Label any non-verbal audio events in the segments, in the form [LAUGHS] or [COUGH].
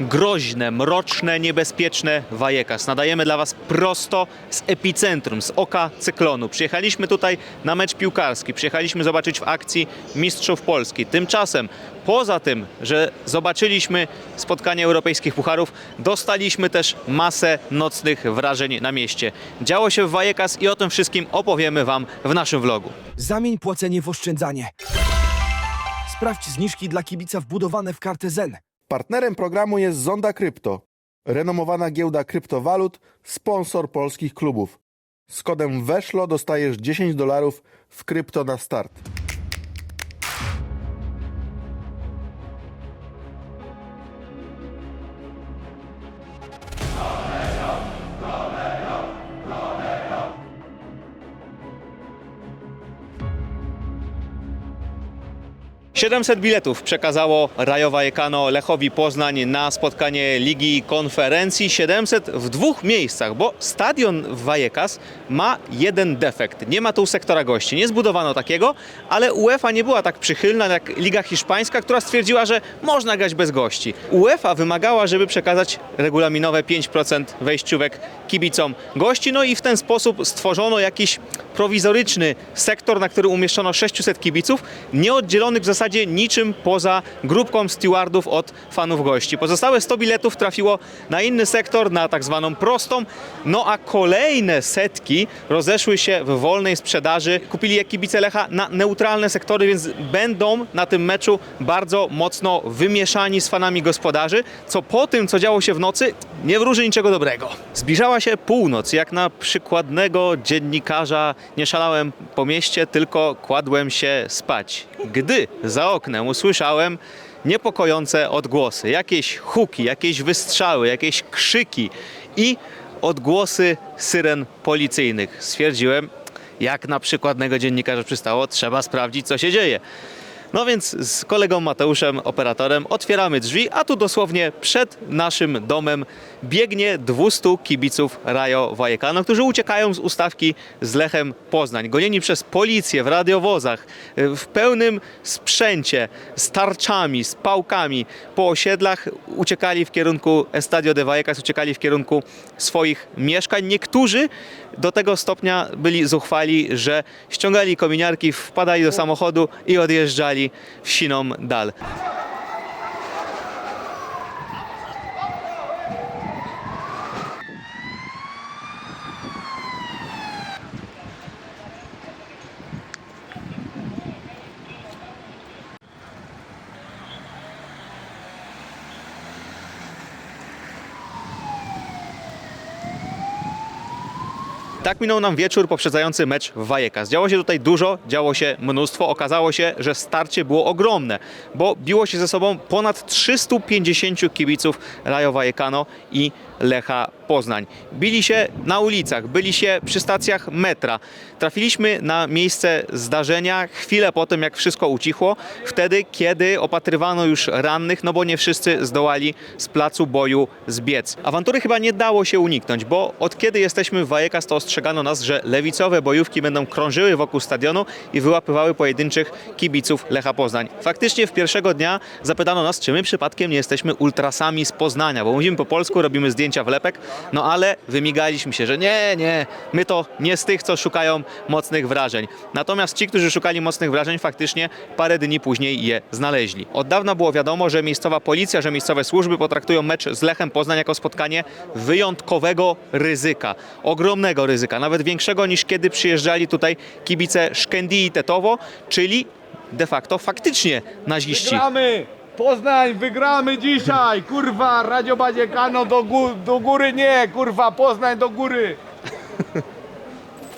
Groźne, mroczne, niebezpieczne Wajekas. Nadajemy dla Was prosto z epicentrum, z oka cyklonu. Przyjechaliśmy tutaj na mecz piłkarski, przyjechaliśmy zobaczyć w akcji Mistrzów Polski. Tymczasem, poza tym, że zobaczyliśmy spotkanie europejskich pucharów, dostaliśmy też masę nocnych wrażeń na mieście. Działo się w Wajekas i o tym wszystkim opowiemy Wam w naszym vlogu. Zamień płacenie w oszczędzanie. Sprawdź zniżki dla kibica wbudowane w kartę Zen. Partnerem programu jest Zonda Krypto, renomowana giełda kryptowalut, sponsor polskich klubów. Z kodem WESZLO dostajesz 10 dolarów w krypto na start. – 700 biletów przekazało Rajowa Jekano Lechowi Poznań na spotkanie Ligi Konferencji. 700 w dwóch miejscach, bo stadion w Wajekas ma jeden defekt. Nie ma tu sektora gości. Nie zbudowano takiego, ale UEFA nie była tak przychylna jak Liga Hiszpańska, która stwierdziła, że można grać bez gości. UEFA wymagała, żeby przekazać regulaminowe 5% wejściówek kibicom gości, no i w ten sposób stworzono jakiś prowizoryczny sektor, na który umieszczono 600 kibiców, nieoddzielonych w zasadzie niczym poza grupką stewardów od fanów gości. Pozostałe 100 biletów trafiło na inny sektor, na tak zwaną prostą, no a kolejne setki rozeszły się w wolnej sprzedaży. Kupili je kibice Lecha na neutralne sektory, więc będą na tym meczu bardzo mocno wymieszani z fanami gospodarzy, co po tym, co działo się w nocy, nie wróży niczego dobrego. Zbliżała się północ, jak na przykładnego dziennikarza nie szalałem po mieście, tylko kładłem się spać. Gdy za oknem usłyszałem niepokojące odgłosy, jakieś huki, jakieś wystrzały, jakieś krzyki i odgłosy syren policyjnych. Stwierdziłem, jak na przykładnego dziennikarza przystało, trzeba sprawdzić, co się dzieje. No więc z kolegą Mateuszem, operatorem, otwieramy drzwi, a tu dosłownie przed naszym domem biegnie 200 kibiców Rajo Vallecano, którzy uciekają z ustawki z Lechem Poznań. Gonieni przez policję w radiowozach, w pełnym sprzęcie, z tarczami, z pałkami po osiedlach uciekali w kierunku Estadio de Vallecas, uciekali w kierunku swoich mieszkań. Niektórzy do tego stopnia byli zuchwali, że ściągali kominiarki, wpadali do samochodu i odjeżdżali w siną dal. Tak minął nam wieczór poprzedzający mecz w Vallecas. Działo się tutaj dużo, działo się mnóstwo. Okazało się, że starcie było ogromne, bo biło się ze sobą ponad 350 kibiców Rajo Vallecano i Lecha Poznań. Bili się na ulicach, byli się przy stacjach metra. Trafiliśmy na miejsce zdarzenia chwilę po tym, jak wszystko ucichło, wtedy, kiedy opatrywano już rannych, no bo nie wszyscy zdołali z placu boju zbiec. Awantury chyba nie dało się uniknąć, bo od kiedy jesteśmy w Vallecas, to ostrzegano nas, że lewicowe bojówki będą krążyły wokół stadionu i wyłapywały pojedynczych kibiców Lecha Poznań. Faktycznie w pierwszego dnia zapytano nas, czy my przypadkiem nie jesteśmy ultrasami z Poznania, bo mówimy po polsku, robimy zdjęcia wlepek, no ale wymigaliśmy się, że nie, nie, my to nie z tych, co szukają mocnych wrażeń. Natomiast ci, którzy szukali mocnych wrażeń, faktycznie parę dni później je znaleźli. Od dawna było wiadomo, że miejscowa policja, że miejscowe służby potraktują mecz z Lechem Poznań jako spotkanie wyjątkowego ryzyka, ogromnego ryzyka, nawet większego niż kiedy przyjeżdżali tutaj kibice Szkędii i Tetowo, czyli de facto faktycznie naziści. Wygramy! Poznań, wygramy dzisiaj! Kurwa, Radio Badziekano do, gó- do góry nie! Kurwa, Poznań do góry!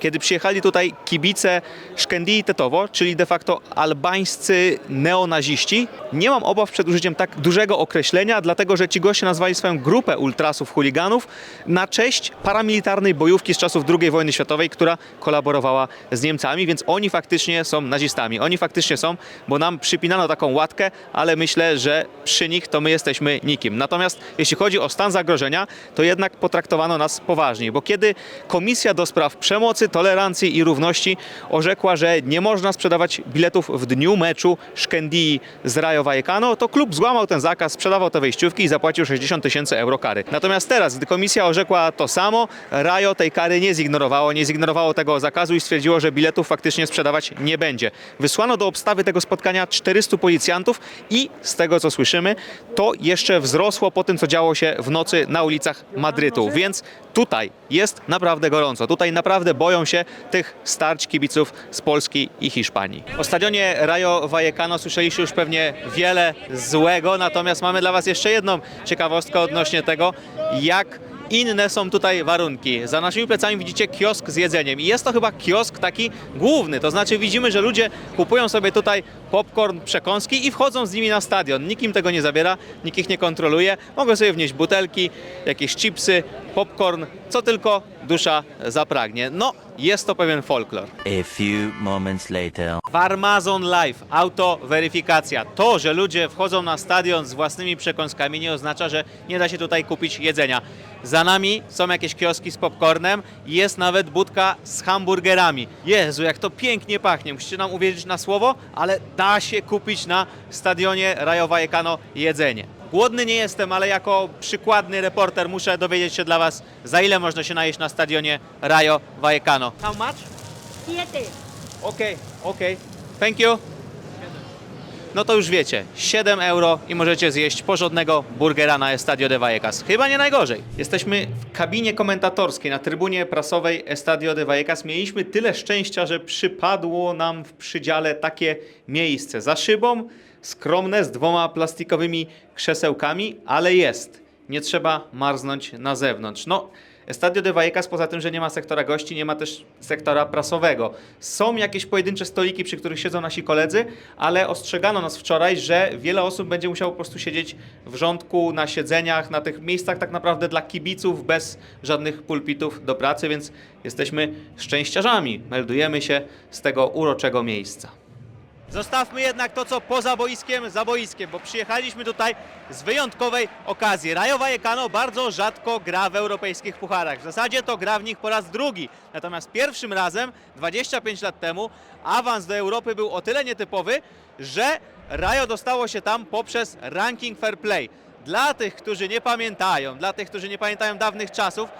Kiedy przyjechali tutaj kibice Szkędii i Tetowo, czyli de facto albańscy neonaziści, nie mam obaw przed użyciem tak dużego określenia, dlatego że ci goście nazwali swoją grupę ultrasów, chuliganów na cześć paramilitarnej bojówki z czasów II wojny światowej, która kolaborowała z Niemcami, więc oni faktycznie są nazistami. Oni faktycznie są, bo nam przypinano taką łatkę, ale myślę, że przy nich to my jesteśmy nikim. Natomiast jeśli chodzi o stan zagrożenia, to jednak potraktowano nas poważniej, bo kiedy Komisja do Spraw Przemocy tolerancji i równości orzekła, że nie można sprzedawać biletów w dniu meczu Szkendii z Rajo Vallecano, to klub złamał ten zakaz, sprzedawał te wejściówki i zapłacił 60 tysięcy euro kary. Natomiast teraz, gdy komisja orzekła to samo, Rajo tej kary nie zignorowało, nie zignorowało tego zakazu i stwierdziło, że biletów faktycznie sprzedawać nie będzie. Wysłano do obstawy tego spotkania 400 policjantów i z tego co słyszymy, to jeszcze wzrosło po tym, co działo się w nocy na ulicach Madrytu. Więc tutaj jest naprawdę gorąco. Tutaj naprawdę boją się tych starć kibiców z Polski i Hiszpanii. O stadionie Rayo Vallecano słyszeliście już pewnie wiele złego, natomiast mamy dla Was jeszcze jedną ciekawostkę odnośnie tego, jak inne są tutaj warunki. Za naszymi plecami widzicie kiosk z jedzeniem i jest to chyba kiosk taki główny, to znaczy widzimy, że ludzie kupują sobie tutaj popcorn, przekąski i wchodzą z nimi na stadion. Nikt im tego nie zabiera, nikt ich nie kontroluje. Mogą sobie wnieść butelki, jakieś chipsy, popcorn, co tylko dusza zapragnie. No, jest to pewien folklor. A few moments later. Farmazon Live, autoweryfikacja. To, że ludzie wchodzą na stadion z własnymi przekąskami nie oznacza, że nie da się tutaj kupić jedzenia. Za nami są jakieś kioski z popcornem, jest nawet budka z hamburgerami. Jezu, jak to pięknie pachnie. Musicie nam uwierzyć na słowo, ale da się kupić na stadionie Rayo Vallecano jedzenie. Głodny nie jestem, ale jako przykładny reporter muszę dowiedzieć się dla Was, za ile można się najeść na stadionie Rayo Vallecano. How much? Siete. Okej, okej. Thank you. No to już wiecie, 7 euro i możecie zjeść porządnego burgera na Estadio de Vallecas. Chyba nie najgorzej. Jesteśmy w kabinie komentatorskiej na trybunie prasowej Estadio de Vallecas. Mieliśmy tyle szczęścia, że przypadło nam w przydziale takie miejsce. Za szybą, skromne, z dwoma plastikowymi krzesełkami, ale jest. Nie trzeba marznąć na zewnątrz. No, Estadio de Vallecas poza tym, że nie ma sektora gości, nie ma też sektora prasowego. Są jakieś pojedyncze stoliki, przy których siedzą nasi koledzy, ale ostrzegano nas wczoraj, że wiele osób będzie musiało po prostu siedzieć w rządku, na siedzeniach, na tych miejscach tak naprawdę dla kibiców, bez żadnych pulpitów do pracy, więc jesteśmy szczęściarzami. Meldujemy się z tego uroczego miejsca. Zostawmy jednak to, co poza boiskiem, za boiskiem, bo przyjechaliśmy tutaj z wyjątkowej okazji. Rayo Vallecano bardzo rzadko gra w europejskich pucharach. W zasadzie to gra w nich po raz drugi. Natomiast pierwszym razem, 25 lat temu, awans do Europy był o tyle nietypowy, że Rayo dostało się tam poprzez ranking fair play. Dla tych, którzy nie pamiętają, dla tych, którzy nie pamiętają dawnych czasów,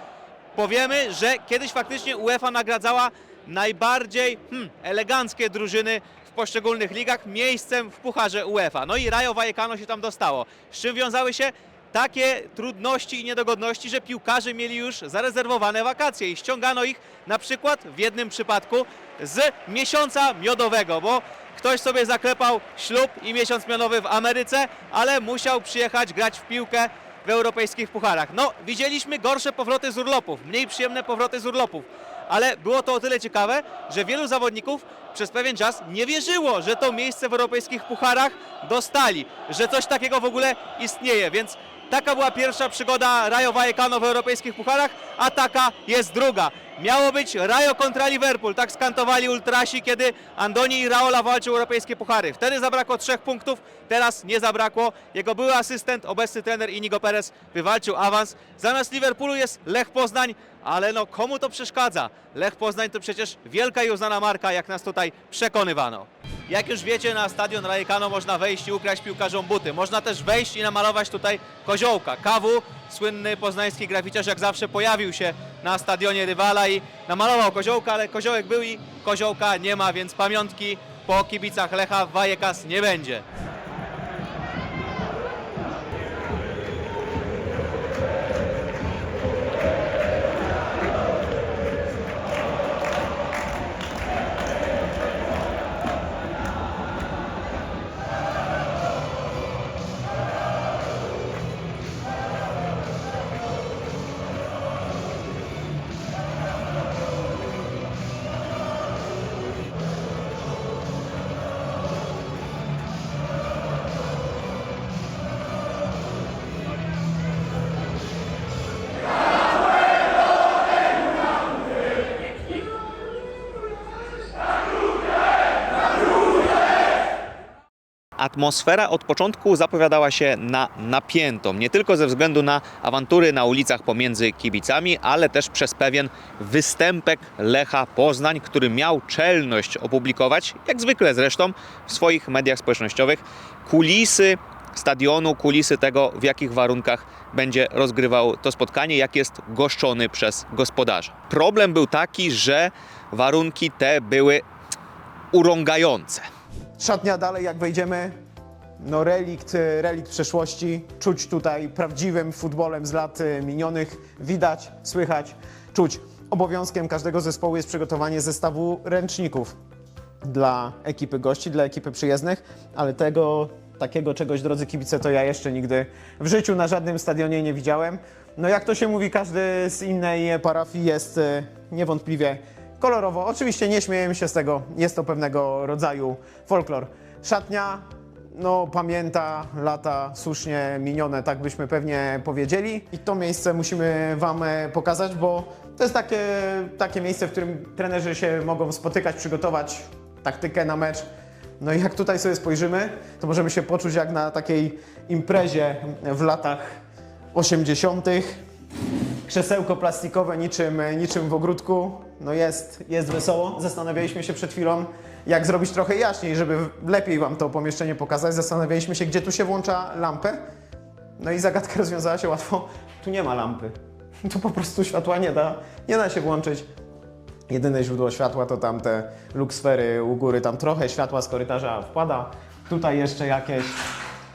powiemy, że kiedyś faktycznie UEFA nagradzała najbardziej hmm, eleganckie drużyny poszczególnych ligach miejscem w Pucharze UEFA. No i Rayo Vallecano się tam dostało. Z czym wiązały się takie trudności i niedogodności, że piłkarze mieli już zarezerwowane wakacje i ściągano ich na przykład w jednym przypadku z miesiąca miodowego, bo ktoś sobie zaklepał ślub i miesiąc miodowy w Ameryce, ale musiał przyjechać grać w piłkę w europejskich pucharach. No, widzieliśmy gorsze powroty z urlopów, mniej przyjemne powroty z urlopów, ale było to o tyle ciekawe, że wielu zawodników przez pewien czas nie wierzyło, że to miejsce w europejskich pucharach dostali, że coś takiego w ogóle istnieje, więc taka była pierwsza przygoda Rayo Vallecano w europejskich pucharach, a taka jest druga. Miało być Rayo kontra Liverpool, tak skantowali ultrasi, kiedy Andoni i Raola walczył europejskie puchary. Wtedy zabrakło trzech punktów, teraz nie zabrakło. Jego były asystent, obecny trener Inigo Perez wywalczył awans. Zamiast Liverpoolu jest Lech Poznań, ale no komu to przeszkadza? Lech Poznań to przecież wielka i uznana marka, jak nas tutaj przekonywano. Jak już wiecie, na stadion Rajekano można wejść i ukraść piłkarzom buty. Można też wejść i namalować tutaj koziołka. Kawu, słynny poznański graficiarz, jak zawsze pojawił się na stadionie rywala i namalował koziołka, ale koziołek był i koziołka nie ma, więc pamiątki po kibicach Lecha w Vallecas nie będzie. Atmosfera od początku zapowiadała się na napiętą. Nie tylko ze względu na awantury na ulicach pomiędzy kibicami, ale też przez pewien występek Lecha Poznań, który miał czelność opublikować, jak zwykle zresztą, w swoich mediach społecznościowych, kulisy stadionu, kulisy tego, w jakich warunkach będzie rozgrywał to spotkanie, jak jest goszczony przez gospodarza. Problem był taki, że warunki te były urągające. Szatnia dalej, jak wejdziemy, no relikt, relikt przeszłości. Czuć tutaj prawdziwym futbolem z lat y, minionych. Widać, słychać, czuć. Obowiązkiem każdego zespołu jest przygotowanie zestawu ręczników dla ekipy gości, dla ekipy przyjezdnych, ale tego, takiego czegoś, drodzy kibice, to ja jeszcze nigdy w życiu na żadnym stadionie nie widziałem. No jak to się mówi, każdy z innej parafii jest y, niewątpliwie kolorowo. Oczywiście nie śmiejemy się z tego, jest to pewnego rodzaju folklor. Szatnia, no pamięta lata słusznie minione, tak byśmy pewnie powiedzieli. I to miejsce musimy Wam e, pokazać, bo to jest takie, takie miejsce, w którym trenerzy się mogą spotykać, przygotować taktykę na mecz. No i jak tutaj sobie spojrzymy, to możemy się poczuć jak na takiej imprezie w latach 80 krzesełko plastikowe niczym, niczym w ogródku. No jest, jest wesoło. Zastanawialiśmy się przed chwilą, jak zrobić trochę jaśniej, żeby lepiej Wam to pomieszczenie pokazać. Zastanawialiśmy się, gdzie tu się włącza lampę. No i zagadka [LAUGHS] rozwiązała się łatwo. Tu nie ma lampy. Tu po prostu światła nie da, nie da się włączyć. Jedyne źródło światła to tam te luksfery u góry, tam trochę światła z korytarza wpada. Tutaj jeszcze jakieś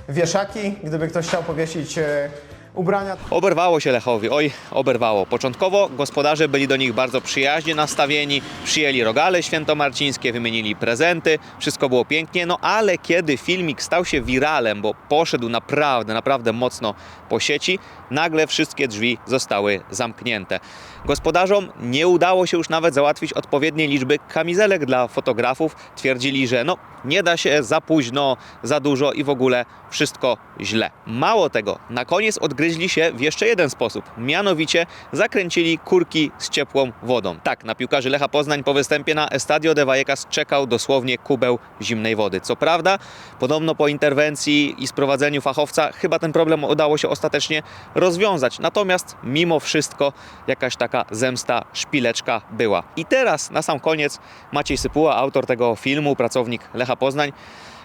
wieszaki, gdyby ktoś chciał powiesić e, ubrania. Oberwało się Lechowi, oj, oberwało. Początkowo gospodarze byli do nich bardzo przyjaźnie nastawieni, przyjęli rogale świętomarcińskie, wymienili prezenty, wszystko było pięknie, no ale kiedy filmik stał się wiralem, bo poszedł naprawdę, naprawdę mocno po sieci, nagle wszystkie drzwi zostały zamknięte. Gospodarzom nie udało się już nawet załatwić odpowiedniej liczby kamizelek dla fotografów. Twierdzili, że no nie da się, za późno, za dużo i w ogóle wszystko źle. Mało tego, na koniec odgryźli się w jeszcze jeden sposób. Mianowicie zakręcili kurki z ciepłą wodą. Tak, na piłkarzy Lecha Poznań po występie na Estadio de Vallecas czekał dosłownie kubeł zimnej wody. Co prawda, podobno po interwencji i sprowadzeniu fachowca chyba ten problem udało się ostatecznie rozwiązać. Natomiast mimo wszystko jakaś taka zemsta, szpileczka była. I teraz na sam koniec Maciej Sypuła, autor tego filmu, pracownik Lecha Poznań,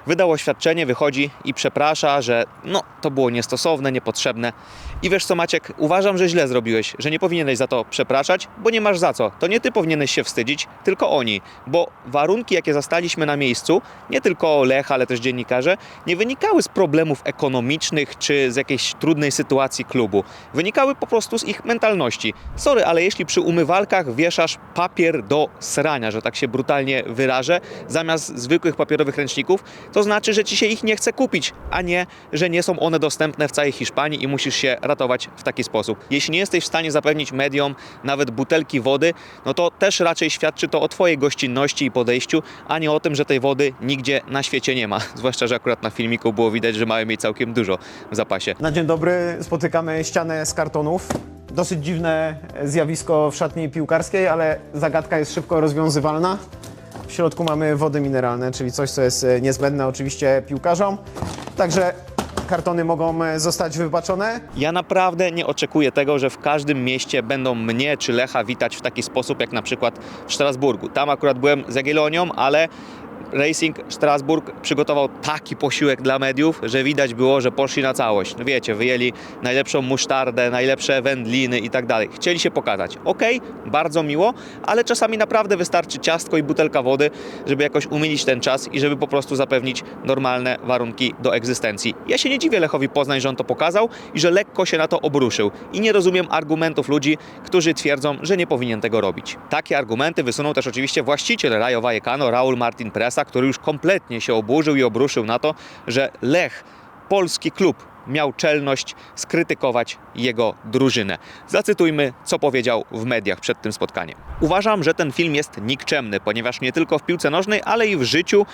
wydał oświadczenie, wychodzi i przeprasza, że no, to było niestosowne, niepotrzebne. I wiesz co Maciek, uważam, że źle zrobiłeś, że nie powinieneś za to przepraszać, bo nie masz za co. To nie ty powinieneś się wstydzić, tylko oni. Bo warunki, jakie zastaliśmy na miejscu, nie tylko Lech, ale też dziennikarze, nie wynikały z problemów ekonomicznych czy z jakiejś trudnej sytuacji klubu. Wynikały po prostu z ich mentalności. Sorry, ale jeśli przy umywalkach wieszasz papier do srania, że tak się brutalnie wyrażę, zamiast zwykłych papierowych ręczników, to znaczy, że ci się ich nie chce kupić, a nie, że nie są one dostępne w całej Hiszpanii i musisz się ratować w taki sposób. Jeśli nie jesteś w stanie zapewnić mediom nawet butelki wody, no to też raczej świadczy to o twojej gościnności i podejściu, a nie o tym, że tej wody nigdzie na świecie nie ma. [LAUGHS] Zwłaszcza, że akurat na filmiku było widać, że mają jej całkiem dużo w zapasie. Na dzień dobry spotykamy ścianę z kartonów. Dosyć dziwne zjawisko w szatni piłkarskiej, ale zagadka jest szybko rozwiązywalna. W środku mamy wody mineralne, czyli coś, co jest e, niezbędne oczywiście piłkarzom. Także kartony mogą e, zostać wybaczone. Ja naprawdę nie oczekuję tego, że w każdym mieście będą mnie czy Lecha witać w taki sposób, jak na przykład w Strasburgu. Tam akurat byłem z Jagiellonią, ale Racing Strasburg przygotował taki posiłek dla mediów, że widać było, że poszli na całość. No wiecie, wyjęli najlepszą musztardę, najlepsze wędliny i tak dalej. Chcieli się pokazać. Okej, bardzo miło, ale czasami naprawdę wystarczy ciastko i butelka wody, żeby jakoś umilić ten czas i żeby po prostu zapewnić normalne warunki do egzystencji. Ja się nie dziwię Lechowi Poznań, że on to pokazał i że lekko się na to obruszył. I nie rozumiem argumentów ludzi, którzy twierdzą, że nie powinien tego robić. Takie argumenty wysunął też oczywiście właściciel Rayo Vallecano, Raul Martin Presa, który już kompletnie się oburzył i obruszył na to, że Lech, polski klub, miał czelność skrytykować jego drużynę. Zacytujmy, co powiedział w mediach przed tym spotkaniem. Uważam, że ten film jest nikczemny, ponieważ nie tylko w piłce nożnej, ale i w życiu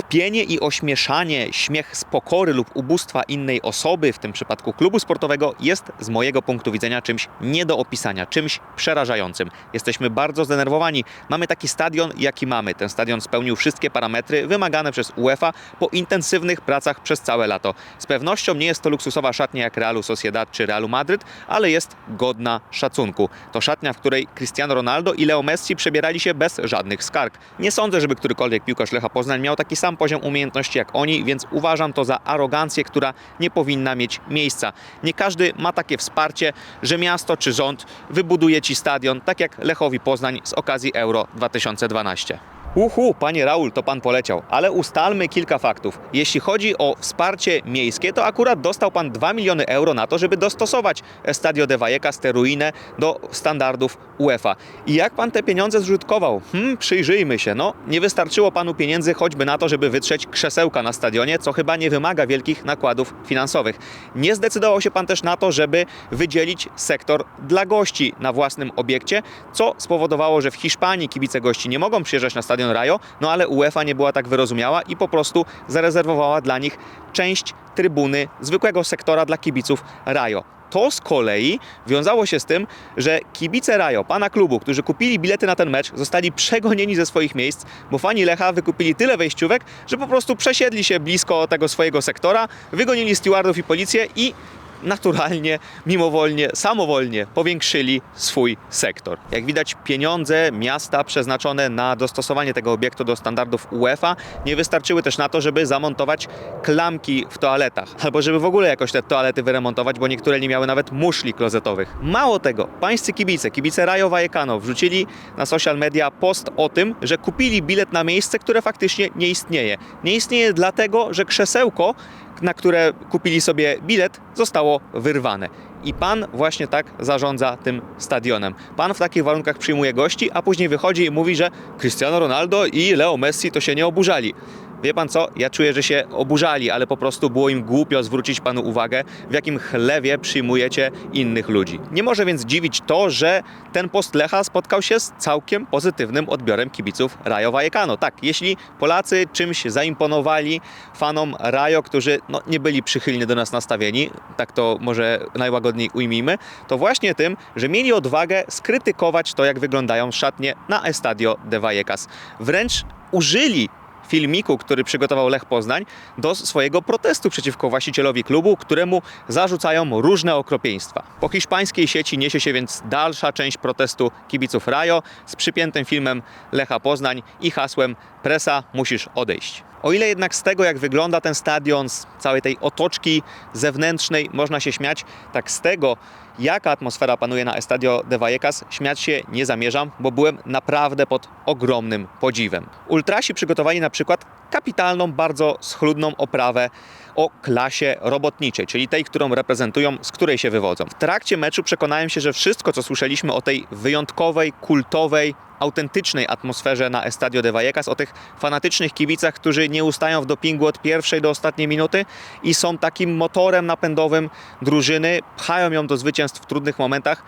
Kpienie i ośmieszanie, śmiech z pokory lub ubóstwa innej osoby, w tym przypadku klubu sportowego, jest z mojego punktu widzenia czymś nie do opisania, czymś przerażającym. Jesteśmy bardzo zdenerwowani. Mamy taki stadion, jaki mamy. Ten stadion spełnił wszystkie parametry wymagane przez UEFA po intensywnych pracach przez całe lato. Z pewnością nie jest to luksusowa szatnia jak Realu Sociedad czy Realu Madryt, ale jest godna szacunku. To szatnia, w której Cristiano Ronaldo i Leo Messi przebierali się bez żadnych skarg. Nie sądzę, żeby którykolwiek piłkarz Lecha Poznań miał taki sam poziom umiejętności jak oni, więc uważam to za arogancję, która nie powinna mieć miejsca. Nie każdy ma takie wsparcie, że miasto czy rząd wybuduje ci stadion, tak jak Lechowi Poznań z okazji Euro 2012. Uhu, panie Raul, to pan poleciał, ale ustalmy kilka faktów. Jeśli chodzi o wsparcie miejskie, to akurat dostał pan 2 miliony euro na to, żeby dostosować Estadio de Vallecas te ruinę do standardów UEFA. I jak pan te pieniądze zużytkował? Hmm, przyjrzyjmy się. No, nie wystarczyło panu pieniędzy choćby na to, żeby wytrzeć krzesełka na stadionie, co chyba nie wymaga wielkich nakładów finansowych. Nie zdecydował się pan też na to, żeby wydzielić sektor dla gości na własnym obiekcie, co spowodowało, że w Hiszpanii kibice gości nie mogą przyjeżdżać na stadion Rajo, no ale UEFA nie była tak wyrozumiała i po prostu zarezerwowała dla nich część trybuny zwykłego sektora dla kibiców Rajo. To z kolei wiązało się z tym, że kibice Rajo, pana klubu, którzy kupili bilety na ten mecz, zostali przegonieni ze swoich miejsc, bo fani Lecha wykupili tyle wejściówek, że po prostu przesiedli się blisko tego swojego sektora, wygonili stewardów i policję i naturalnie, mimowolnie, samowolnie powiększyli swój sektor. Jak widać, pieniądze miasta przeznaczone na dostosowanie tego obiektu do standardów UEFA nie wystarczyły też na to, żeby zamontować klamki w toaletach, albo żeby w ogóle jakoś te toalety wyremontować, bo niektóre nie miały nawet muszli klozetowych. Mało tego, pańscy kibice, kibice Rayo Vallecano wrzucili na social media post o tym, że kupili bilet na miejsce, które faktycznie nie istnieje. Nie istnieje dlatego, że krzesełko na które kupili sobie bilet, zostało wyrwane. I pan właśnie tak zarządza tym stadionem. Pan w takich warunkach przyjmuje gości, a później wychodzi i mówi, że Cristiano Ronaldo i Leo Messi to się nie oburzali. Wie pan co? Ja czuję, że się oburzali, ale po prostu było im głupio zwrócić panu uwagę, w jakim chlewie przyjmujecie innych ludzi. Nie może więc dziwić to, że ten post Lecha spotkał się z całkiem pozytywnym odbiorem kibiców Rayo Vallecano. Tak, jeśli Polacy czymś zaimponowali fanom Rayo, którzy no, nie byli przychylnie do nas nastawieni, tak to może najłagodniej ujmijmy, to właśnie tym, że mieli odwagę skrytykować to, jak wyglądają szatnie na Estadio de Vallecas. Wręcz użyli filmiku, który przygotował Lech Poznań do swojego protestu przeciwko właścicielowi klubu, któremu zarzucają różne okropieństwa. Po hiszpańskiej sieci niesie się więc dalsza część protestu kibiców Rajo z przypiętym filmem Lecha Poznań i hasłem Presa, musisz odejść. O ile jednak z tego, jak wygląda ten stadion, z całej tej otoczki zewnętrznej można się śmiać, tak z tego, jaka atmosfera panuje na Estadio de Vallecas, śmiać się nie zamierzam, bo byłem naprawdę pod ogromnym podziwem. Ultrasi przygotowali na przykład kapitalną, bardzo schludną oprawę o klasie robotniczej, czyli tej, którą reprezentują, z której się wywodzą. W trakcie meczu przekonałem się, że wszystko, co słyszeliśmy o tej wyjątkowej, kultowej, autentycznej atmosferze na Estadio de Vallecas, o tych fanatycznych kibicach, którzy nie ustają w dopingu od pierwszej do ostatniej minuty i są takim motorem napędowym drużyny, pchają ją do zwycięstw w trudnych momentach.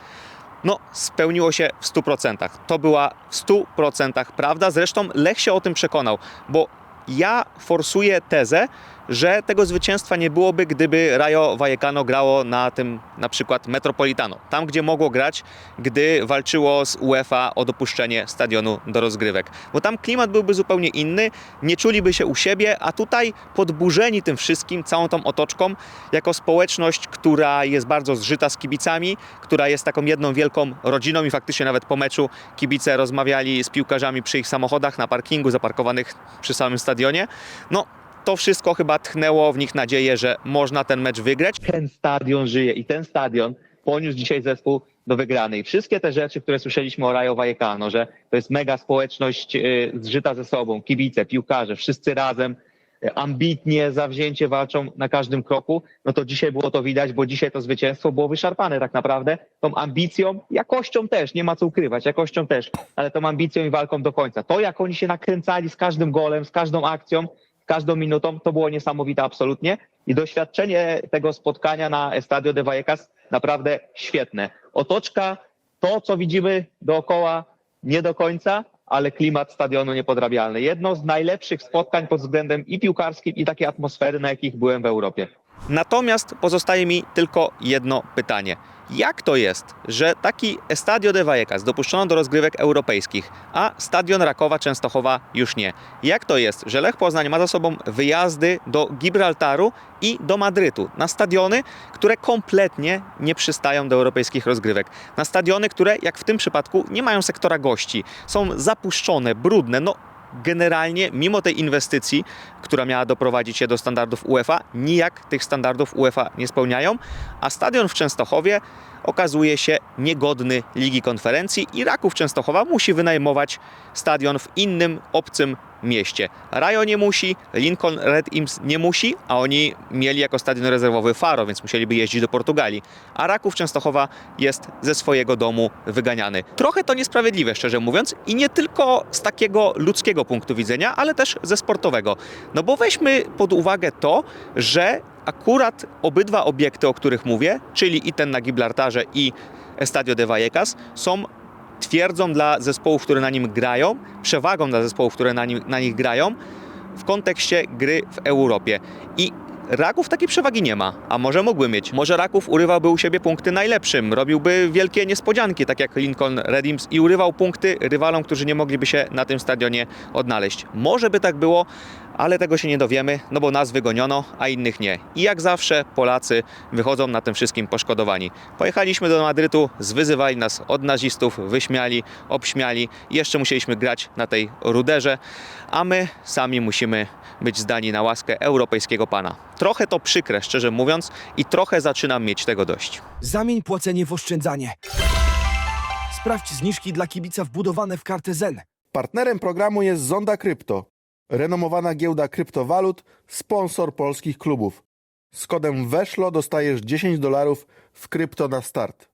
No, spełniło się w 100%. To była w 100% prawda. Zresztą Lech się o tym przekonał, bo ja forsuję tezę, że tego zwycięstwa nie byłoby, gdyby Rayo Vallecano grało na tym na przykład Metropolitano. Tam, gdzie mogło grać, gdy walczyło z UEFA o dopuszczenie stadionu do rozgrywek. Bo tam klimat byłby zupełnie inny, nie czuliby się u siebie, a tutaj podburzeni tym wszystkim, całą tą otoczką, jako społeczność, która jest bardzo zżyta z kibicami, która jest taką jedną wielką rodziną i faktycznie nawet po meczu kibice rozmawiali z piłkarzami przy ich samochodach na parkingu zaparkowanych przy samym stadionie. No, to wszystko chyba tchnęło w nich nadzieję, że można ten mecz wygrać. Ten stadion żyje i ten stadion poniósł dzisiaj zespół do wygranej. Wszystkie te rzeczy, które słyszeliśmy o Rayo Vallecano, że to jest mega społeczność y, zżyta ze sobą, kibice, piłkarze, wszyscy razem, y, ambitnie, zawzięcie walczą na każdym kroku, no to dzisiaj było to widać, bo dzisiaj to zwycięstwo było wyszarpane tak naprawdę tą ambicją, jakością też, nie ma co ukrywać, jakością też, ale tą ambicją i walką do końca. To, jak oni się nakręcali z każdym golem, z każdą akcją, każdą minutą, to było niesamowite absolutnie i doświadczenie tego spotkania na Estadio de Vallecas naprawdę świetne. Otoczka, to co widzimy dookoła nie do końca, ale klimat stadionu niepodrabialny. Jedno z najlepszych spotkań pod względem i piłkarskim, i takiej atmosfery, na jakich byłem w Europie. Natomiast pozostaje mi tylko jedno pytanie. Jak to jest, że taki Estadio de Vallecas dopuszczono do rozgrywek europejskich, a stadion Rakowa Częstochowa już nie? Jak to jest, że Lech Poznań ma za sobą wyjazdy do Gibraltaru i do Madrytu na stadiony, które kompletnie nie przystają do europejskich rozgrywek? Na stadiony, które jak w tym przypadku nie mają sektora gości, są zapuszczone, brudne, no generalnie, mimo tej inwestycji, która miała doprowadzić się do standardów UEFA, nijak tych standardów UEFA nie spełniają, a stadion w Częstochowie okazuje się niegodny Ligi Konferencji i Raków Częstochowa musi wynajmować stadion w innym, obcym mieście. Rajo nie musi, Lincoln Red Imps nie musi, a oni mieli jako stadion rezerwowy Faro, więc musieliby jeździć do Portugalii. A Raków Częstochowa jest ze swojego domu wyganiany. Trochę to niesprawiedliwe, szczerze mówiąc, i nie tylko z takiego ludzkiego punktu widzenia, ale też ze sportowego. No bo weźmy pod uwagę to, że akurat obydwa obiekty, o których mówię, czyli i ten na Gibraltarze i Estadio de Vallecas, są twierdzą dla zespołów, które na nim grają, przewagą dla zespołów, które na, nim, na nich grają w kontekście gry w Europie. I Raków takiej przewagi nie ma, a może mógłby mieć. Może Raków urywałby u siebie punkty najlepszym, robiłby wielkie niespodzianki, tak jak Lincoln Redims i urywał punkty rywalom, którzy nie mogliby się na tym stadionie odnaleźć. Może by tak było, ale tego się nie dowiemy, no bo nas wygoniono, a innych nie. I jak zawsze Polacy wychodzą na tym wszystkim poszkodowani. Pojechaliśmy do Madrytu, zwyzywali nas od nazistów, wyśmiali, obśmiali i jeszcze musieliśmy grać na tej ruderze, a my sami musimy być zdani na łaskę europejskiego pana. Trochę to przykre, szczerze mówiąc, i trochę zaczynam mieć tego dość. Zamień płacenie w oszczędzanie. Sprawdź zniżki dla kibica wbudowane w kartę Zen. Partnerem programu jest Zonda Krypto, renomowana giełda kryptowalut, sponsor polskich klubów. Z kodem WESZLO dostajesz 10 dolarów w krypto na start.